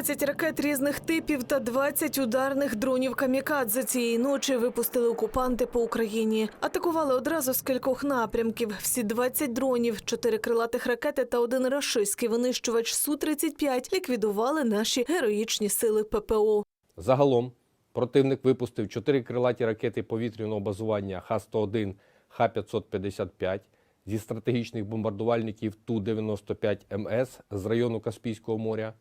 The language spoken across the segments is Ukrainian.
12 ракет різних типів та 20 ударних дронів камікадзе цієї ночі випустили окупанти по Україні. Атакували одразу з кількох напрямків. Всі 20 дронів, 4 крилатих ракети та один рашистський винищувач Су-35 ліквідували наші героїчні сили ППО. Загалом противник випустив чотири крилаті ракети повітряного базування Х-101, Х-555 зі стратегічних бомбардувальників Ту-95МС з району Каспійського моря,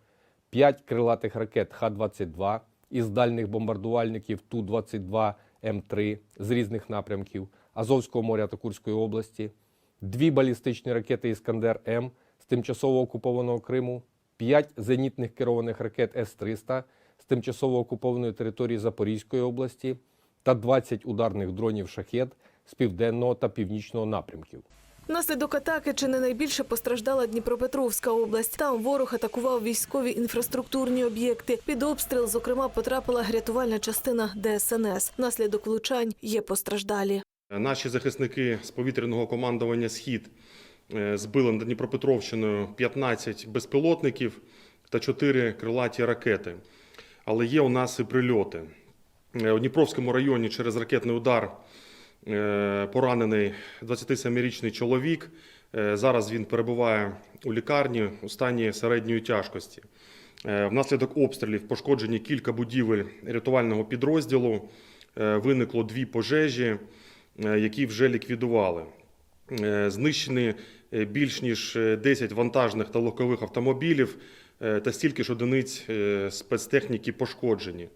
п'ять крилатих ракет Х-22 із дальних бомбардувальників Ту-22М3 з різних напрямків Азовського моря та Курської області, дві балістичні ракети Іскандер-М з тимчасово окупованого Криму, п'ять зенітних керованих ракет С-300 з тимчасово окупованої території Запорізької області та 20 ударних дронів шахет з південного та північного напрямків. Внаслідок атаки чи не найбільше постраждала Дніпропетровська область. Там ворог атакував військові інфраструктурні об'єкти. Під обстріл, зокрема, потрапила рятувальна частина ДСНС. Внаслідок влучань є постраждалі. Наші захисники з повітряного командування Схід е, збили над Дніпропетровщиною 15 безпілотників та 4 крилаті ракети. Але є у нас і прильоти. Е, У Дніпровському районі через ракетний удар поранений 27-річний чоловік. Е, Зараз він перебуває у лікарні у стані середньої тяжкості. Е, Внаслідок обстрілів пошкоджені кілька будівель рятувального підрозділу. Е, Виникло дві пожежі, е, які вже ліквідували. Е, Знищені е, більш ніж е, 10 вантажних та легкових автомобілів е, та стільки ж одиниць е, спецтехніки пошкоджені.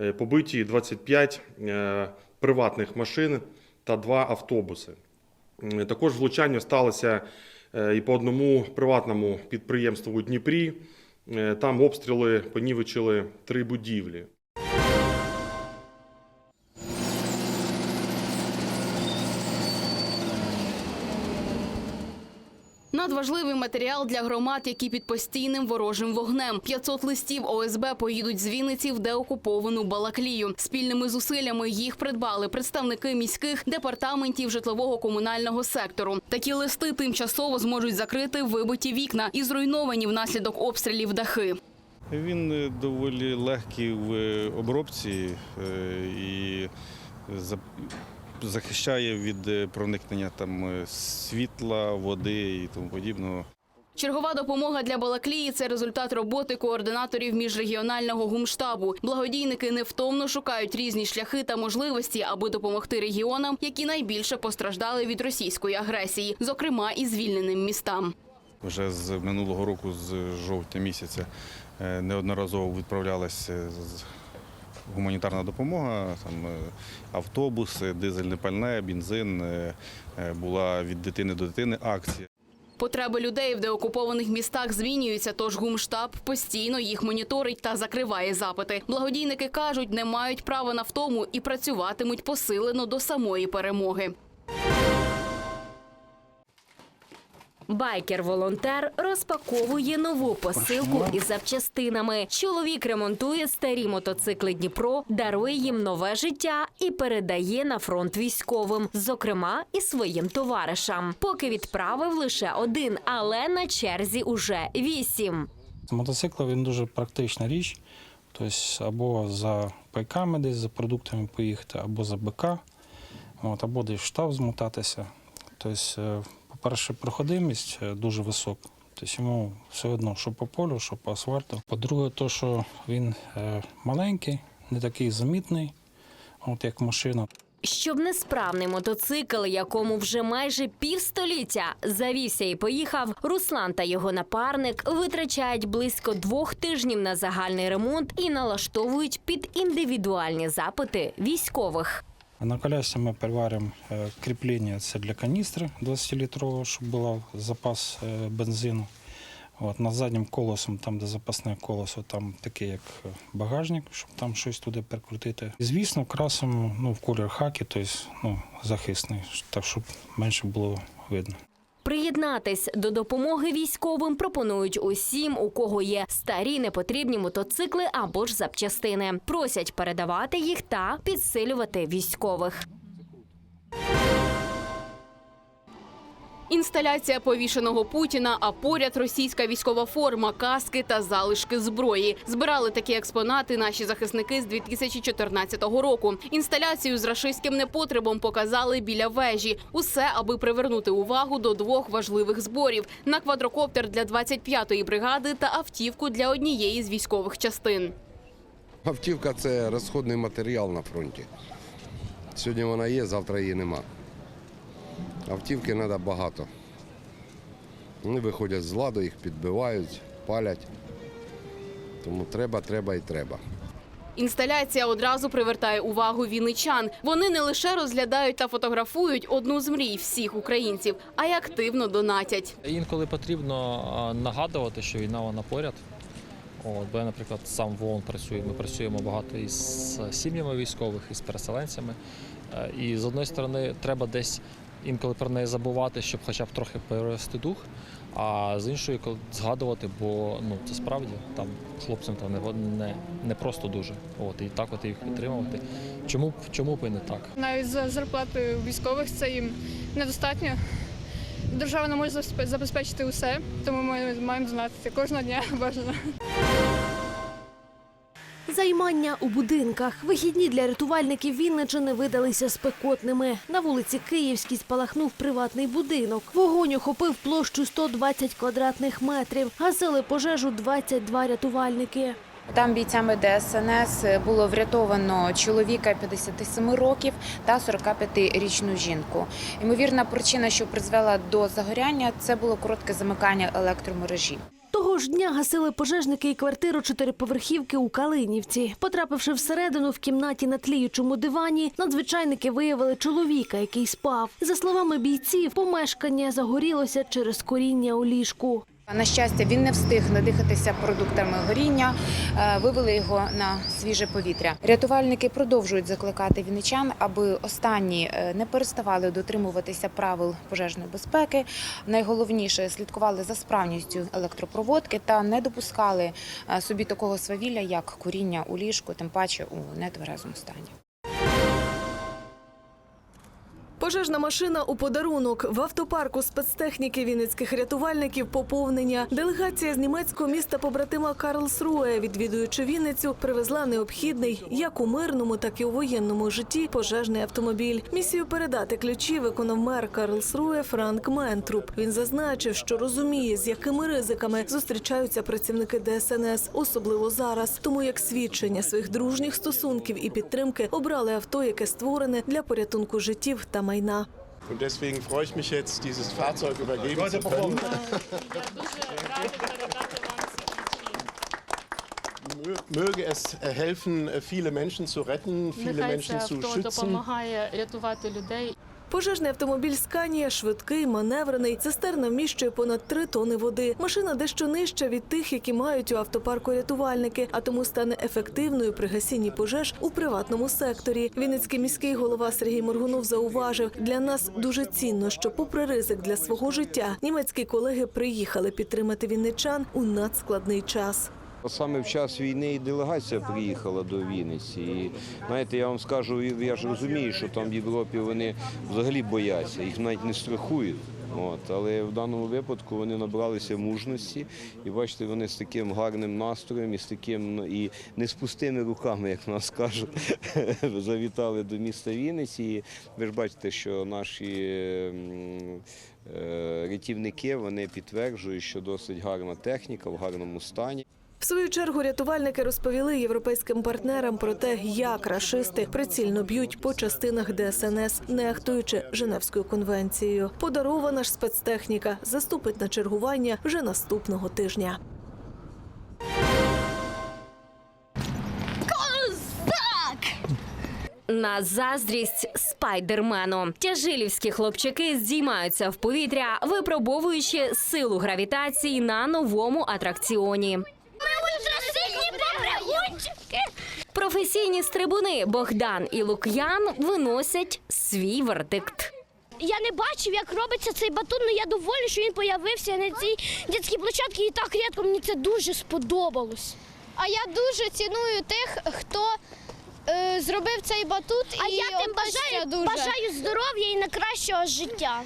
Е, Побиті 25 е, приватних машин та два автобуси. Також влучання сталося е, і по одному приватному підприємству у Дніпрі. Е, Там обстріли понівечили три будівлі. Надважливий матеріал для громад, які під постійним ворожим вогнем. 500 листів ОСБ поїдуть з Вінниці в деокуповану Балаклію. Спільними зусиллями їх придбали представники міських департаментів житлового комунального сектору. Такі листи тимчасово зможуть закрити вибиті вікна і зруйновані внаслідок обстрілів дахи. Він е, доволі легкий в е, обробці е, і захищає від е, проникнення там е, світла, води і тому подібного. Чергова допомога для Балаклії – це результат роботи координаторів міжрегіонального гумштабу. Благодійники невтомно шукають різні шляхи та можливості, аби допомогти регіонам, які найбільше постраждали від російської агресії, зокрема і звільненим містам. Вже з минулого року, з жовтня місяця, е, неодноразово відправлялася з- гуманітарна допомога, там е, автобуси, дизельне пальне, бензин. е, е, Була від дитини до дитини акція. Потреби людей в деокупованих містах змінюються, тож гумштаб постійно їх моніторить та закриває запити. Благодійники кажуть, не мають права на втому і працюватимуть посилено до самої перемоги. Байкер-волонтер розпаковує нову посилку із запчастинами. Чоловік ремонтує старі мотоцикли Дніпро, дарує їм нове життя і передає на фронт військовим, зокрема і своїм товаришам. Поки відправив лише один, але на черзі уже вісім. Мотоцикл він дуже практична річ. Тобто або за пайками десь за продуктами поїхати, або за БК, от, або десь в штаб змотатися. Тобто, е, по-перше, проходимість е, дуже висока. Тобто йому все одно, що по полю, що по асфальту. По-друге, то, що він е, маленький, не такий замітний, от як машина. Щоб несправний мотоцикл, якому вже майже півстоліття завівся і поїхав, Руслан та його напарник витрачають близько двох тижнів на загальний ремонт і налаштовують під індивідуальні запити військових. На колясці ми переваримо е, кріплення це для каністри 20-літрового, щоб був запас е, бензину. От, над заднім колесом, там, де запасне колесо, там таке, як е, багажник, щоб там щось туди перекрутити. І, звісно, красимо ну, в колір хаки, тобто ну, захисний, так щоб менше було видно. Приєднатись до допомоги військовим пропонують усім, у кого є старі непотрібні мотоцикли або ж запчастини. Просять передавати їх та підсилювати військових. Інсталяція повішеного Путіна, а поряд російська військова форма, каски та залишки зброї. Збирали такі експонати наші захисники з 2014 року. Інсталяцію з рашистським непотребом показали біля вежі. Усе, аби привернути увагу до двох важливих зборів: на квадрокоптер для 25-ї бригади та автівку для однієї з військових частин. Автівка це розходний матеріал на фронті. Сьогодні вона є, завтра її нема. Автівки треба багато. Вони виходять з ладу, їх підбивають, палять. Тому треба, треба і треба. Інсталяція одразу привертає увагу вінничан. Вони не лише розглядають та фотографують одну з мрій всіх українців, а й активно донатять. Інколи потрібно нагадувати, що війна вона поряд. От, бо я, наприклад, сам в ООН працюю. Ми працюємо багато із сім'ями військових, із переселенцями. Е, І з одної сторони, треба десь інколи про неї забувати, щоб хоча б трохи перевести дух. А з іншої згадувати, бо ну це справді там хлопцям там не, не, не просто дуже. От і так от їх підтримувати. Чому б чому б і не так? Навіть за зарплатою військових це їм недостатньо. Держава не може забезпе- забезпечити усе, тому ми маємо донатити кожного дня бажано. Займання у будинках. Вихідні для рятувальників Вінничини видалися спекотними. На вулиці Київській спалахнув приватний будинок. Вогонь охопив площу 120 квадратних метрів. Гасили пожежу 22 рятувальники. Там бійцями ДСНС було врятовано чоловіка 57 років та 45-річну жінку. Ймовірна причина, що призвела до загоряння, це було коротке замикання електромережі. Того ж дня гасили пожежники і квартиру чотириповерхівки у Калинівці. Потрапивши всередину в кімнаті на тліючому дивані, надзвичайники виявили чоловіка, який спав. За словами бійців, помешкання загорілося через коріння у ліжку. На щастя, він не встиг надихатися продуктами горіння, е, вивели його на свіже повітря. Рятувальники продовжують закликати вінничан, аби останні е, не переставали дотримуватися правил пожежної безпеки. Найголовніше слідкували за справністю електропроводки та не допускали е, собі такого свавілля, як куріння у ліжку, тим паче у нетверезому стані. Пожежна машина у подарунок в автопарку спецтехніки вінницьких рятувальників поповнення. Делегація з німецького міста побратима Карлсруе, відвідуючи Вінницю, привезла необхідний як у мирному, так і у воєнному житті пожежний автомобіль. Місію передати ключі виконав мер Карлсруе Франк Ментруп. Він зазначив, що розуміє, з якими ризиками зустрічаються працівники ДСНС, особливо зараз. Тому як свідчення своїх дружніх стосунків і підтримки обрали авто, яке створене для порятунку життів та майна. Und deswegen freue ich mich jetzt, dieses Fahrzeug übergeben zu können. Mö- Möge es helfen, viele Menschen zu retten, viele Menschen zu schützen. Пожежний автомобіль Сканія швидкий, маневрений. Цистерна вміщує понад три тони води. Машина дещо нижча від тих, які мають у автопарку рятувальники, а тому стане ефективною при гасінні пожеж у приватному секторі. Вінницький міський голова Сергій Моргунов зауважив, для нас дуже цінно, що, попри ризик для свого життя, німецькі колеги приїхали підтримати вінничан у надскладний час. Саме в час війни і делегація приїхала до Вінниці. І знаєте, я вам скажу, я ж розумію, що там в Європі вони взагалі бояться, їх навіть не страхують. От, але в даному випадку вони набралися мужності, і бачите, вони з таким гарним настроєм і з таким ну, і не з пустими руками, як нас кажуть, завітали до міста Вінниці. І ви ж бачите, що наші е, рятівники вони підтверджують, що досить гарна техніка в гарному стані. В свою чергу рятувальники розповіли європейським партнерам про те, як рашисти прицільно б'ють по частинах ДСНС, не ахтуючи Женевською конвенцією. Подарована ж спецтехніка заступить на чергування вже наступного тижня. На заздрість спайдермену тяжилівські хлопчаки здіймаються в повітря, випробовуючи силу гравітації на новому атракціоні. Професійні стрибуни Богдан і Лук'ян виносять свій вердикт. Я не бачив, як робиться цей батут, але я доволі, що він появився на цій дитячій площадці і так рідко. Мені це дуже сподобалось. А я дуже ціную тих, хто е, зробив цей батут. А і я тим бажаю, дуже. бажаю здоров'я і найкращого життя.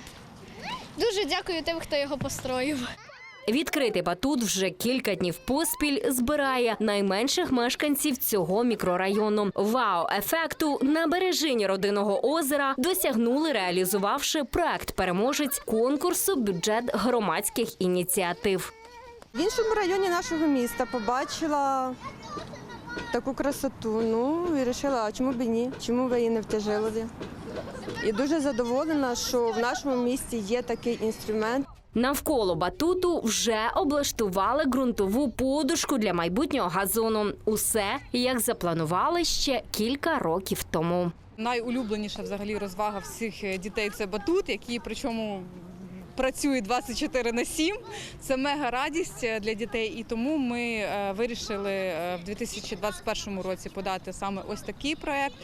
Дуже дякую тим, хто його построїв. Відкритий батут вже кілька днів поспіль збирає найменших мешканців цього мікрорайону. Вау-ефекту на бережині родинного озера досягнули, реалізувавши проект переможець конкурсу бюджет громадських ініціатив. В іншому районі нашого міста побачила таку красоту. Ну і вирішила, а чому б і ні? Чому ви її не в Тяжилові? І дуже задоволена, що в нашому місті є такий інструмент. Навколо батуту вже облаштували ґрунтову подушку для майбутнього газону. Усе як запланували ще кілька років тому. Найулюбленіша взагалі розвага всіх е, дітей це батут, який причому працює 24 на 7. Це мега радість е, для дітей. І тому ми е, вирішили е, в 2021 році подати саме ось такий проект.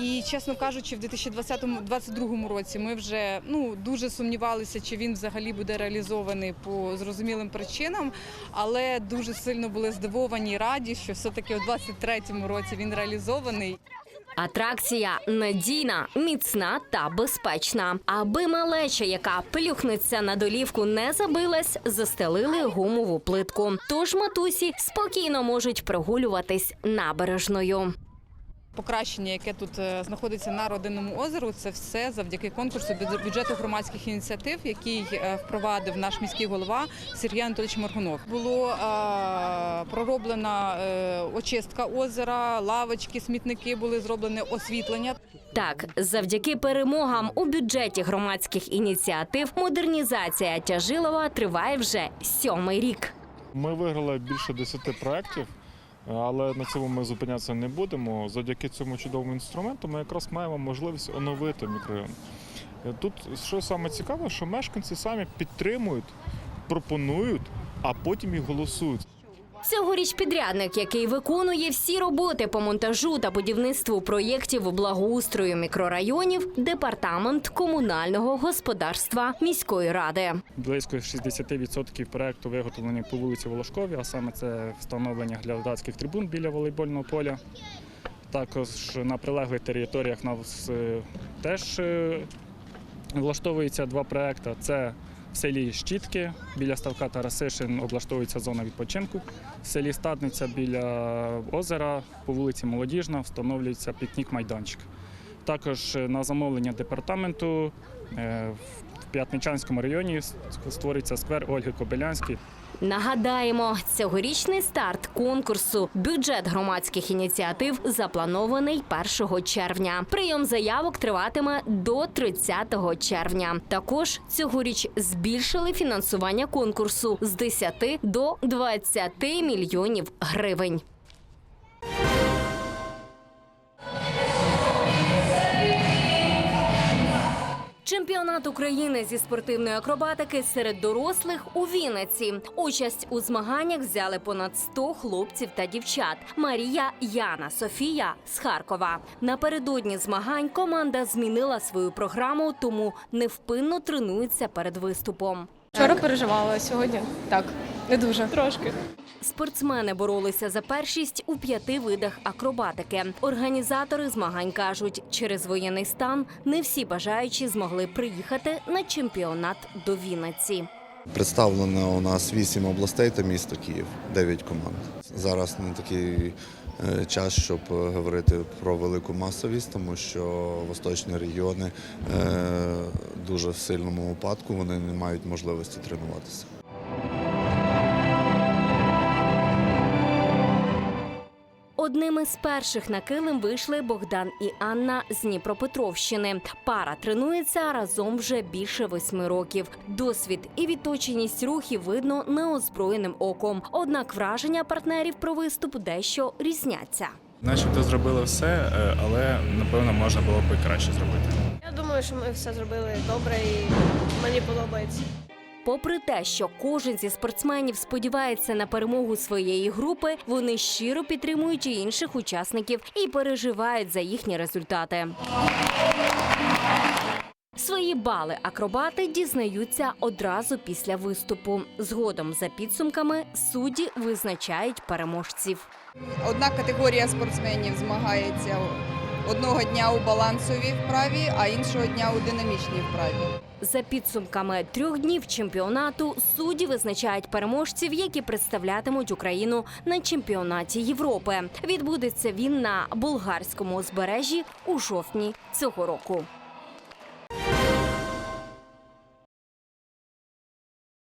І чесно кажучи, в 2020-2022 році ми вже ну дуже сумнівалися, чи він взагалі буде реалізований по зрозумілим причинам, але дуже сильно були здивовані і раді, що все-таки у 2023 році він реалізований. Атракція надійна, міцна та безпечна. Аби малеча, яка плюхнеться на долівку, не забилась, застелили гумову плитку. Тож матусі спокійно можуть прогулюватись набережною. Покращення, яке тут е, знаходиться на родинному озеру, це все завдяки конкурсу бюдж- бюджету громадських ініціатив, який е, впровадив наш міський голова Сергій Анатолійович Моргунов. Було е, пророблена очистка озера, лавочки, смітники були зроблені освітлення. Так, завдяки перемогам у бюджеті громадських ініціатив модернізація Тяжилова триває вже сьомий рік. Ми виграли більше 10 проєктів, але на цьому ми зупинятися не будемо. Завдяки цьому чудовому інструменту ми якраз маємо можливість оновити мікрорайон. Е, Тут що саме цікаве, що мешканці самі підтримують, пропонують, а потім і голосують. Цьогоріч підрядник, який виконує всі роботи по монтажу та будівництву проєктів благоустрою мікрорайонів, департамент комунального господарства міської ради. Близько 60% проекту виготовлені по вулиці Волошкові, а саме це встановлення глядацьких трибун біля волейбольного поля. Також на прилеглих територіях нас е, теж е, влаштовуються два проекти. Це в селі Щітки біля ставка Тарасишин облаштовується зона відпочинку. В селі Стадниця біля озера по вулиці Молодіжна встановлюється пікнік-майданчик. Також е, на замовлення департаменту е, в П'ятничанському районі створюється сквер Ольги Кобилянської. Нагадаємо, цьогорічний старт конкурсу бюджет громадських ініціатив запланований 1 червня. Прийом заявок триватиме до 30 червня. Також цьогоріч збільшили фінансування конкурсу з 10 до 20 мільйонів гривень. Чемпіонат України зі спортивної акробатики серед дорослих у Вінниці. Участь у змаганнях взяли понад 100 хлопців та дівчат. Марія, Яна, Софія з Харкова. Напередодні змагань команда змінила свою програму, тому невпинно тренується перед виступом. Вчора переживала, сьогодні так, не дуже. Трошки. Спортсмени боролися за першість у п'яти видах акробатики. Організатори змагань кажуть, через воєнний стан не всі бажаючі змогли приїхати на чемпіонат до Вінниці. Представлено у нас 8 областей та місто Київ, 9 команд. Зараз не такий е, час, щоб е, говорити про велику масовість, тому що восточні регіони е, дуже в сильному упадку, вони не мають можливості тренуватися. Одними з перших на килим вийшли Богдан і Анна з Дніпропетровщини. Пара тренується разом вже більше восьми років. Досвід і відточеність рухів видно неозброєним оком. Однак враження партнерів про виступ дещо різняться. Начебто зробили все, е, але напевно можна було б і краще зробити. Я думаю, що ми все зробили добре і мені подобається. Попри те, що кожен зі спортсменів сподівається на перемогу своєї групи, вони щиро підтримують інших учасників і переживають за їхні результати. Свої бали акробати дізнаються одразу після виступу. Згодом за підсумками судді визначають переможців. Одна категорія спортсменів змагається одного дня у балансовій вправі, а іншого дня у динамічній вправі. За підсумками трьох днів чемпіонату судді визначають переможців, які представлятимуть Україну на чемпіонаті Європи. Відбудеться він на болгарському узбережжі у жовтні цього року.